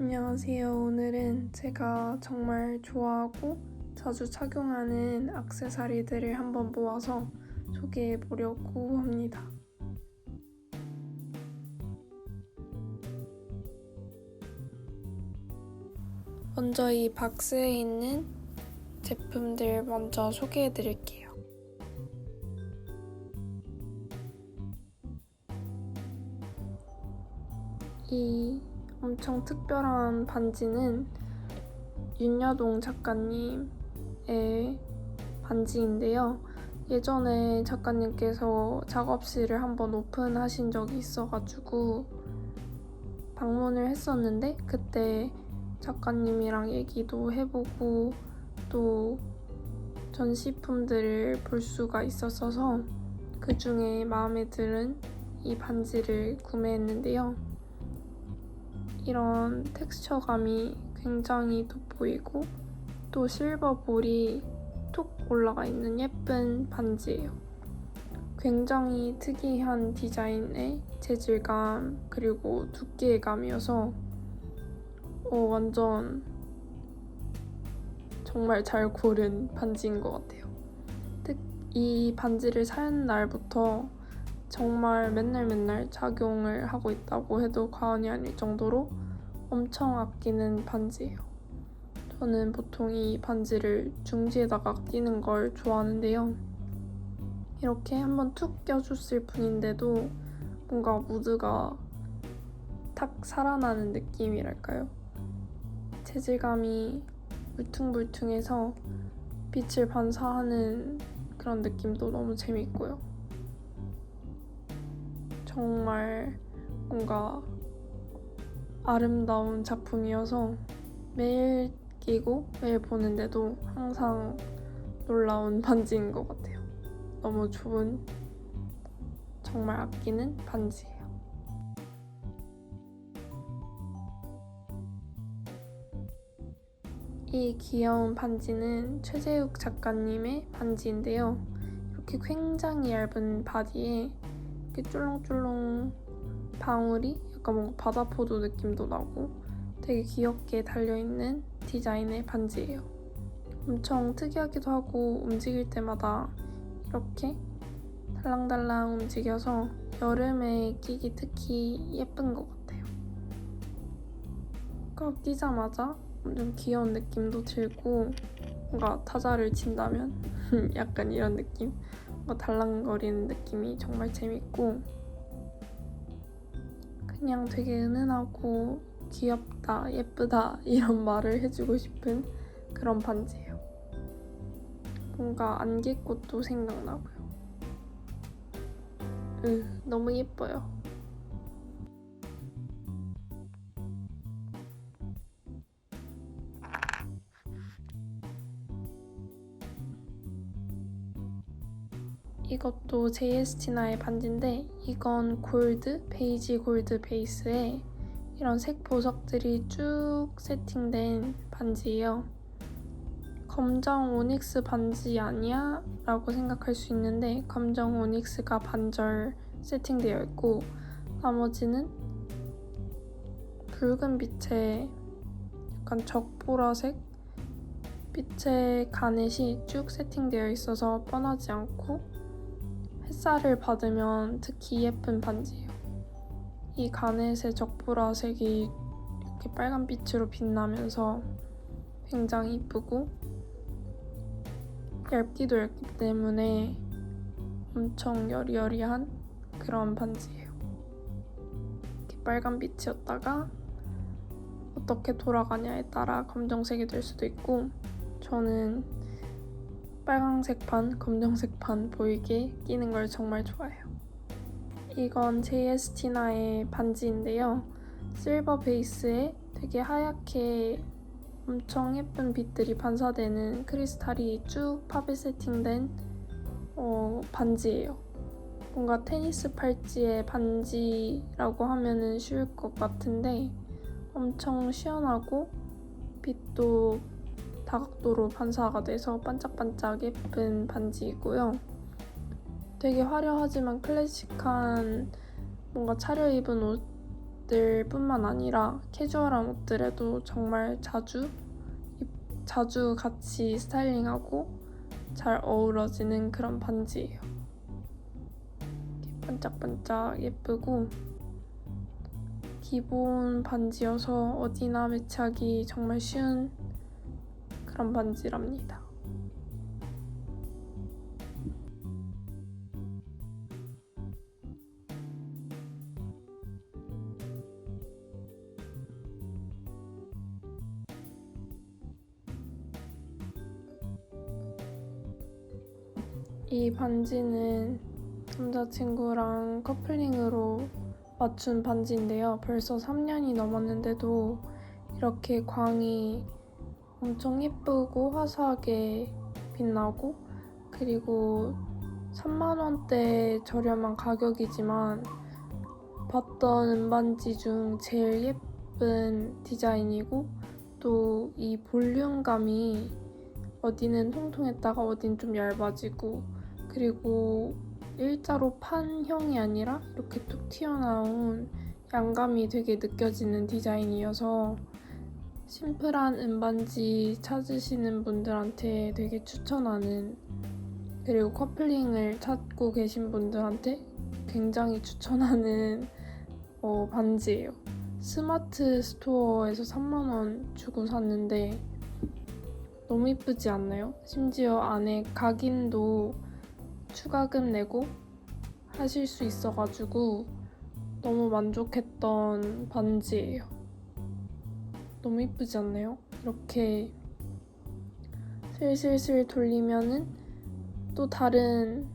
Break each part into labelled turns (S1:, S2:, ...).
S1: 안녕하세요. 오늘은 제가 정말 좋아하고 자주 착용하는 액세서리들을 한번 모아서 소개해 보려고 합니다. 먼저 이 박스에 있는 제품들 먼저 소개해 드릴게요. 이 엄청 특별한 반지는 윤여동 작가님의 반지인데요. 예전에 작가님께서 작업실을 한번 오픈하신 적이 있어가지고 방문을 했었는데 그때 작가님이랑 얘기도 해보고 또 전시품들을 볼 수가 있었어서 그 중에 마음에 드는 이 반지를 구매했는데요. 이런 텍스처감이 굉장히 돋보이고 또 실버 볼이 툭 올라가 있는 예쁜 반지예요. 굉장히 특이한 디자인의 재질감 그리고 두께감이어서 어, 완전 정말 잘 고른 반지인 것 같아요. 특, 이 반지를 산 날부터 정말 맨날 맨날 착용을 하고 있다고 해도 과언이 아닐 정도로 엄청 아끼는 반지예요. 저는 보통 이 반지를 중지에다가 끼는 걸 좋아하는데요. 이렇게 한번 툭 껴줬을 뿐인데도 뭔가 무드가 탁 살아나는 느낌이랄까요? 재질감이 울퉁불퉁해서 빛을 반사하는 그런 느낌도 너무 재밌고요. 정말 뭔가 아름다운 작품이어서 매일 끼고 매일 보는데도 항상 놀라운 반지인 것 같아요. 너무 좋은 정말 아끼는 반지예요. 이 귀여운 반지는 최재욱 작가님의 반지인데요. 이렇게 굉장히 얇은 바디에 이렇게 쫄렁쫄렁 방울이 약간 뭔가 바다 포도 느낌도 나고 되게 귀엽게 달려있는 디자인의 반지예요. 엄청 특이하기도 하고 움직일 때마다 이렇게 달랑달랑 움직여서 여름에 끼기 특히 예쁜 것 같아요. 꼭 끼자마자 좀 귀여운 느낌도 들고 뭔가 타자를 친다면 약간 이런 느낌 뭔가 달랑거리는 느낌이 정말 재밌고 그냥 되게 은은하고 귀엽다 예쁘다 이런 말을 해주고 싶은 그런 반지예요. 뭔가 안개꽃도 생각나고요. 으 너무 예뻐요 이것도 JST나의 반지인데 이건 골드, 베이지 골드 베이스에 이런 색 보석들이 쭉 세팅된 반지예요. 검정 오닉스 반지 아니야? 라고 생각할 수 있는데 검정 오닉스가 반절 세팅되어 있고 나머지는 붉은 빛의 약간 적보라색 빛의 가넷이 쭉 세팅되어 있어서 뻔하지 않고 햇살을 받으면 특히 예쁜 반지예요. 이 가넷의 적보라색이 이렇게 빨간 빛으로 빛나면서 굉장히 이쁘고 얇기도 얇기 때문에 엄청 여리여리한 그런 반지예요. 이렇게 빨간 빛이었다가 어떻게 돌아가냐에 따라 검정색이 될 수도 있고 저는 빨강색 판, 검정색 판 보이게 끼는 걸 정말 좋아해요. 이건 JST나의 반지인데요. 실버 베이스에 되게 하얗게 엄청 예쁜 빛들이 반사되는 크리스탈이 쭉 팝에 세팅된 어, 반지예요. 뭔가 테니스 팔찌의 반지라고 하면 쉬울 것 같은데 엄청 시원하고 빛도 다각도로 반사가 돼서 반짝반짝 예쁜 반지이고요. 되게 화려하지만 클래식한 뭔가 차려입은 옷 옷들뿐만 아니라 캐주얼한 옷들에도 정말 자주 입- 자주 같이 스타일링하고 잘 어우러지는 그런 반지예요. 반짝반짝 예쁘고 기본 반지여서 어디나 매치하기 정말 쉬운 그런 반지랍니다. 이 반지는 남자친구랑 커플링으로 맞춘 반지인데요. 벌써 3년이 넘었는데도 이렇게 광이 엄청 예쁘고 화사하게 빛나고 그리고 3만원대 저렴한 가격이지만 봤던 은반지 중 제일 예쁜 디자인이고 또 이 볼륨감이 어디는 통통했다가 어딘 좀 얇아지고 그리고 일자로 판형이 아니라 이렇게 툭 튀어나온 양감이 되게 느껴지는 디자인이어서 심플한 은반지 찾으시는 분들한테 되게 추천하는 그리고 커플링을 찾고 계신 분들한테 굉장히 추천하는 어, 반지예요. 스마트 스토어에서 3만원 주고 샀는데 너무 이쁘지 않나요? 심지어 안에 각인도 추가금 내고 하실 수 있어가지고 너무 만족했던 반지예요. 너무 이쁘지 않나요? 이렇게 슬슬슬 돌리면은 또 다른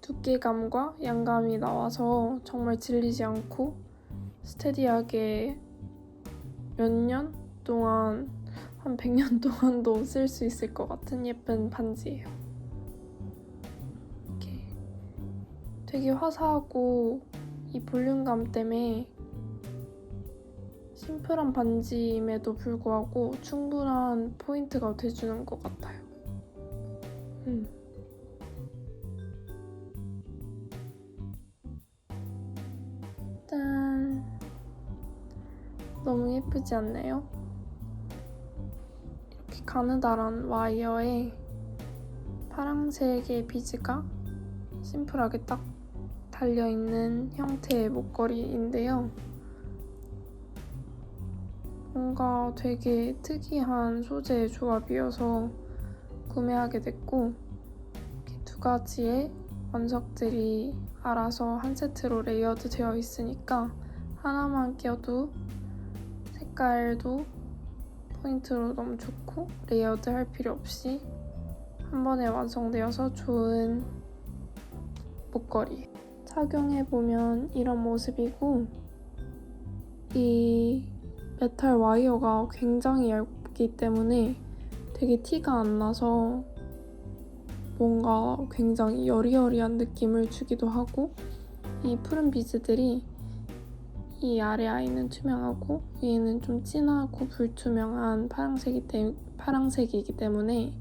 S1: 두께감과 양감이 나와서 정말 질리지 않고 스테디하게 몇 년 동안 한 100년 동안도 쓸 수 있을 것 같은 예쁜 반지예요. 이렇게 되게 화사하고 이 볼륨감 때문에 심플한 반지임에도 불구하고 충분한 포인트가 돼주는 것 같아요. 음. 짠. 너무 예쁘지 않나요? 이렇게 가느다란 와이어에 파랑색의 비즈가 심플하게 딱 달려있는 형태의 목걸이인데요. 뭔가 되게 특이한 소재의 조합이어서 구매하게 됐고 두 가지의 원석들이 알아서 한 세트로 레이어드 되어 있으니까 하나만 껴도 색깔도 포인트로 너무 좋고 레이어드 할 필요 없이 한 번에 완성되어서 좋은 목걸이. 착용해보면 이런 모습이고 이 메탈 와이어가 굉장히 얇기 때문에 되게 티가 안 나서 뭔가 굉장히 여리여리한 느낌을 주기도 하고 이 푸른 비즈들이 이 아래 아이는 투명하고 위에는 좀 진하고 불투명한 파랑색이 때, 파랑색이기 때문에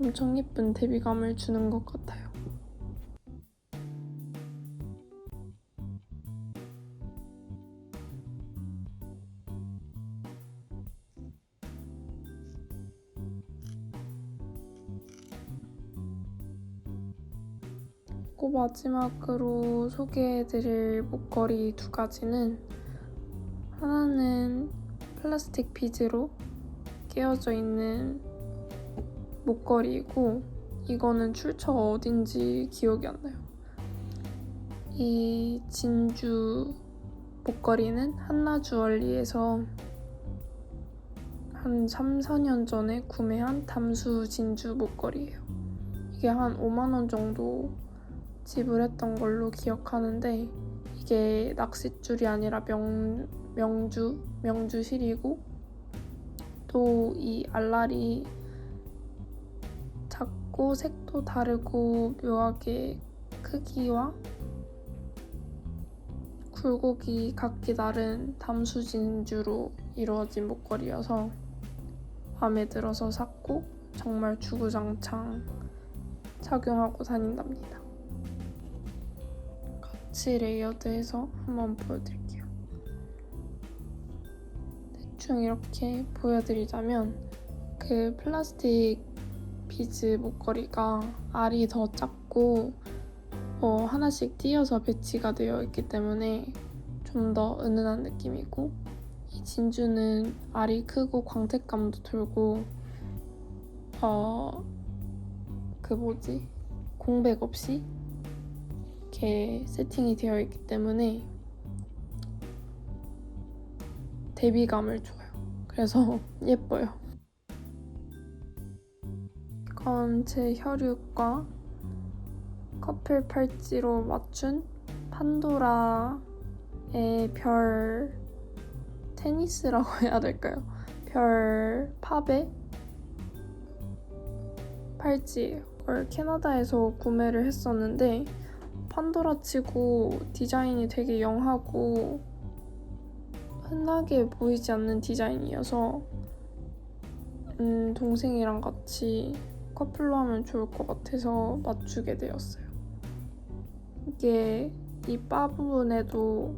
S1: 엄청 예쁜 대비감을 주는 것 같아요. 그리고 마지막으로 소개해드릴 목걸이 두 가지는 하나는 플라스틱 비즈로 끼워져 있는 목걸이고 이거는 출처가 어딘지 기억이 안 나요. 이 진주 목걸이는 한나 주얼리에서 한 3, 4년 전에 구매한 담수 진주 목걸이에요. 이게 한 5만원 정도 지불했던 걸로 기억하는데 이게 낚싯줄이 아니라 명, 명주, 명주실이고 또 이 알알이 작고 색도 다르고 묘하게 크기와 굴곡이 각기 다른 담수 진주로 이루어진 목걸이여서 마음에 들어서 샀고 정말 주구장창 착용하고 다닌답니다. 같이 레이어드 해서 한번 보여드릴게요. 대충 이렇게 보여드리자면 그 플라스틱 비즈 목걸이가 알이 더 작고 어, 하나씩 띄어서 배치가 되어 있기 때문에 좀 더 은은한 느낌이고 이 진주는 알이 크고 광택감도 돌고 어, 그 뭐지 공백 없이 이렇게 세팅이 되어 있기 때문에 대비감을 줘요. 그래서 예뻐요. 이건 제 혈육과 커플 팔찌로 맞춘 판도라의 별 테니스라고 해야 될까요? 별 팝의 팔찌예요. 이걸 캐나다에서 구매를 했었는데 판도라 치고 디자인이 되게 영하고 흔하게 보이지 않는 디자인이어서 음, 동생이랑 같이 커플로 하면 좋을 것 같아서 맞추게 되었어요. 이게 이 바 부분에도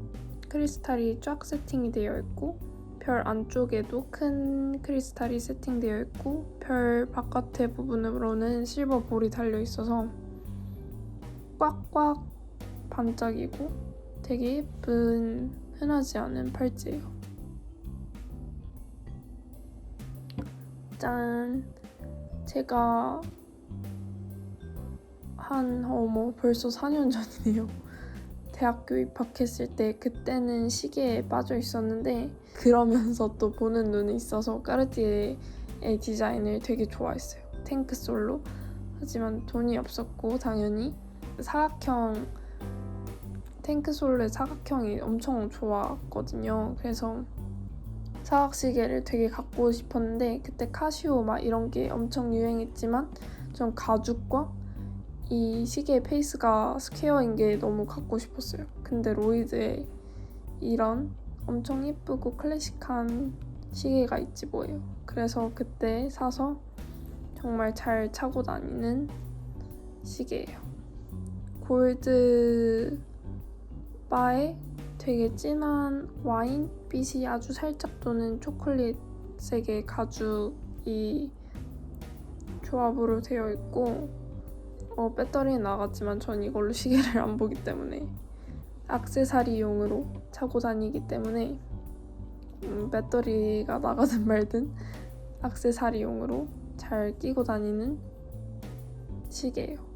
S1: 크리스탈이 쫙 세팅이 되어 있고 별 안쪽에도 큰 크리스탈이 세팅되어 있고 별 바깥의 부분으로는 실버 볼이 달려 있어서 꽉꽉 반짝이고 되게 예쁜 흔하지 않은 팔찌예요. 짠! 제가 한 어머 벌써 4년 전이네요. 대학교 입학했을 때 그때는 시계에 빠져 있었는데 그러면서 또 보는 눈이 있어서 까르띠에의 디자인을 되게 좋아했어요. 탱크 솔로. 하지만 돈이 없었고 당연히 사각형 탱크 솔로의 사각형이 엄청 좋았거든요. 그래서 사각시계를 되게 갖고 싶었는데 그때 카시오 막 이런 게 엄청 유행했지만 전 가죽과 이 시계의 페이스가 스퀘어인 게 너무 갖고 싶었어요. 근데 로이드에 이런 엄청 예쁘고 클래식한 시계가 있지 뭐예요. 그래서 그때 사서 정말 잘 차고 다니는 시계예요. 골드 바에 되게 진한 와인빛이 아주 살짝 도는 초콜릿색의 가죽이 조합으로 되어 있고 어, 배터리는 나갔지만 전 이걸로 시계를 안 보기 때문에 악세사리용으로 차고 다니기 때문에 음, 배터리가 나가든 말든 악세사리용으로 잘 끼고 다니는 시계예요.